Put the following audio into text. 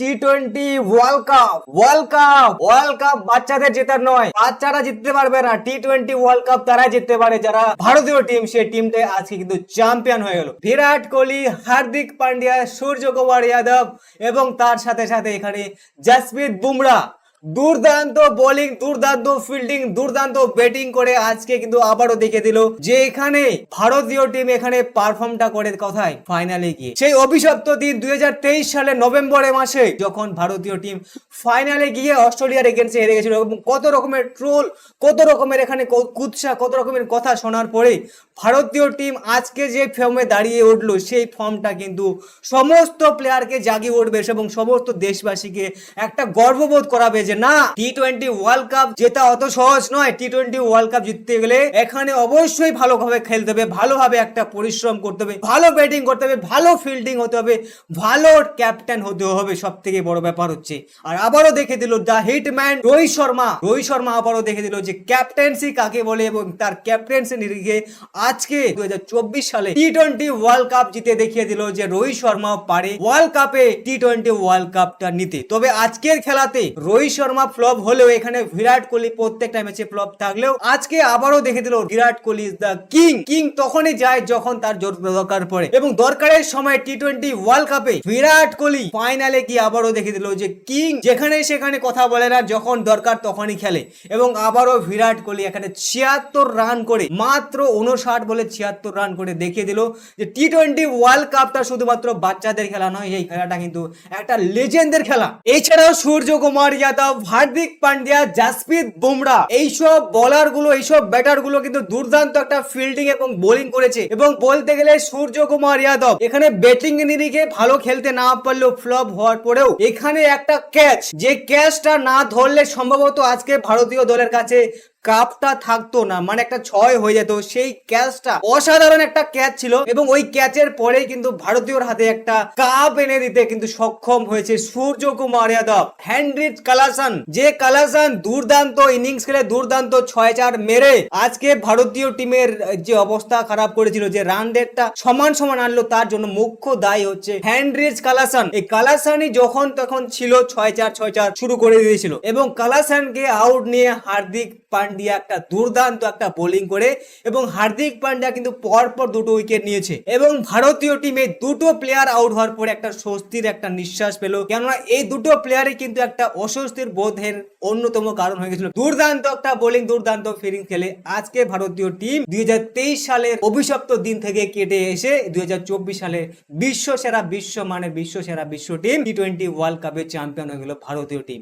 T twenty world cup world cup world cup বাচ্চাদের জেতার নয়, বাচ্চারা জিততে পারবে না। টি টোয়েন্টি ওয়ার্ল্ড কাপ তারাই জিততে পারে। যারা ভারতীয় টিম সেই টিমটা আজকে কিন্তু চ্যাম্পিয়ন হয়ে গেল। বিরাট কোহলি, হার্দিক পান্ডিয়া, সূর্য কুমার, যাদব এবং তার সাথে সাথে এখানে জাসপ্রীত বুমরা দুর্দান্ত বোলিং দুর্দান্ত ফিল্ডিং দুর্দান্ত ব্যাটিং করে আজকে কিন্তু আবারও দেখে দিল যে এখানে ভারতীয় টিম এখানে পারফর্মটা করে কোথায়? ফাইনালে গিয়ে। সেই অভিশপ্ত দিন দুই সালের নভেম্বরে মাসে যখন ভারতীয় টিম ফাইনালে গিয়ে অস্ট্রেলিয়ার এগেন্সে হেরে গেছিল এবং কত রকমের ট্রোল কত রকমের এখানে কুৎসা, কত রকমের কথা শোনার পরে ভারতীয় টিম আজকে যে ফর্মে দাঁড়িয়ে উঠল, সেই ফর্মটা কিন্তু সমস্ত প্লেয়ারকে জাগিয়ে উঠবে এবং সমস্ত দেশবাসীকে একটা গর্ববোধ করাবে যে না টি টোয়েন্টি ওয়ার্ল্ড কাপ জেতা অত সহজ নয়। টি টোয়েন্টি ওয়ার্ল্ড কাপ জিততে গেলে এখানে অবশ্যই ভালোভাবে খেলতে হবে, ভালোভাবে একটা পরিশ্রম করতে হবে, ভালো ব্যাটিং করতে হবে, ভালো ফিল্ডিং হতে হবে, ভালো ক্যাপ্টেন হতে হবে। সব থেকে বড় ব্যাপার হচ্ছে, আর আবারও দেখে দিল দ্য হিটম্যান রোহিত শর্মা। রোহিত শর্মা আবারও দেখে দিল যে ক্যাপ্টেন্সি কাকে বলে এবং তার ক্যাপ্টেন্সি নিরিখে আজকে দুহাজার চব্বিশ সালে টি টোয়েন্টি ওয়ার্ল্ড কাপ জিতে দেখিয়ে দিল যে রোহিত শর্মা পারে ওয়ার্ল্ড কাপে টি টোয়েন্টি ওয়ার্ল্ড কাপটা নিতে। তবে আজকের খেলাতে রোহিত শর্মা ফ্লপ হলেও এখানে বিরাট কোহলি প্রত্যেকটা ম্যাচে ফ্লপ থাকলেও আজকে আবারও দেখে দিল Virat Kohli is the king king তখনই যায় যখন তার জোর দরকার পড়ে। এবং দরকারের সময় টি টোয়েন্টি ওয়ার্ল্ড কাপে বিরাট কোহলি ফাইনালে কি আবারও দেখে দিল যে কিং যেখানে সেখানে কথা বলে না, যখন দরকার তখনই খেলে। এবং আবারও বিরাট কোহলি এখানে ছিয়াত্তর রান করে, মাত্র উনষাট বলে ছিয়াত্তর রান করে দেখিয়ে দিল যে টি টোয়েন্টি ওয়ার্ল্ড কাপটা শুধুমাত্র বাচ্চাদের খেলা নয়, এই খেলাটা কিন্তু একটা লেজেন্ডের খেলা। এছাড়াও সূর্য কুমার যাদব হার্দিক পান্ডিয়া, জাসপ্রীত বুমরা, এইসব বলারগুলো, এইসব ব্যাটারগুলো কিন্তু দুর্দান্ত একটা ফিল্ডিং এবং বোলিং করেছে। এবং বলতে গেলে সূর্য কুমার যাদব, এখানে ব্যাটিং নিরিখে ভালো খেলতে না পারলেও ফ্লপ হওয়ার পরেও এখানে একটা ক্যাচ যে ক্যাচটা না ধরলে সম্ভবত আজকে ভারতীয় দলের কাছে কাপটা থাকতো না মানে একটা ছয় হয়ে যেত। সেই ক্যাচটা অসাধারণ একটা ক্যাচ ছিল এবং ওই ক্যাচের পরেই কিন্তু ভারতীয়র হাতে একটা কাপ এনে দিতে কিন্তু সক্ষম হয়েছে সূর্য কুমার যাদব। হ্যান্ড্রিচ কালাসান, যে কালাসান দুর্দান্ত ইনিংস খেলে দুর্দান্ত ছয় চার মেরে আজকে ভারতীয় টিমের যে অবস্থা খারাপ করেছিল, যে রান রেটটা সমান সমান আনলো, তার জন্য মুখ্য দায়ী হচ্ছে হ্যান্ড্রিচ কালাসান। এই কালাসানই যখন তখন ছিল ছয় চার ছয় চার শুরু করে দিয়েছিল এবং কালাসানকে আউট নিয়ে হার্দিক পান্ডিয়া একটা দুর্দান্ত একটা বোলিং করে এবং হার্দিক পান্ডিয়া কিন্তু পরপর দুটো উইকেট নিয়েছে। এবং ভারতীয় টিমে দুটো প্লেয়ার আউট হওয়ার পরে একটা স্বস্তির একটা নিঃশ্বাস পেল। কেননা এই দুটো প্লেয়ারই কিন্তু একটা অস্বস্তির বোধের অন্যতম কারণ হয়ে গেছিল। দুর্দান্ত একটা বোলিং দুর্দান্ত ফিরিং খেলে আজকে ভারতীয় টিম দুই হাজার তেইশ সালের অভিশপ্ত দিন থেকে কেটে এসে দুই হাজার চব্বিশ সালে বিশ্ব সেরা বিশ্ব মানে বিশ্ব সেরা বিশ্ব টিম টি টোয়েন্টি ওয়ার্ল্ড কাপের চ্যাম্পিয়ন হয়ে গেল ভারতীয় টিম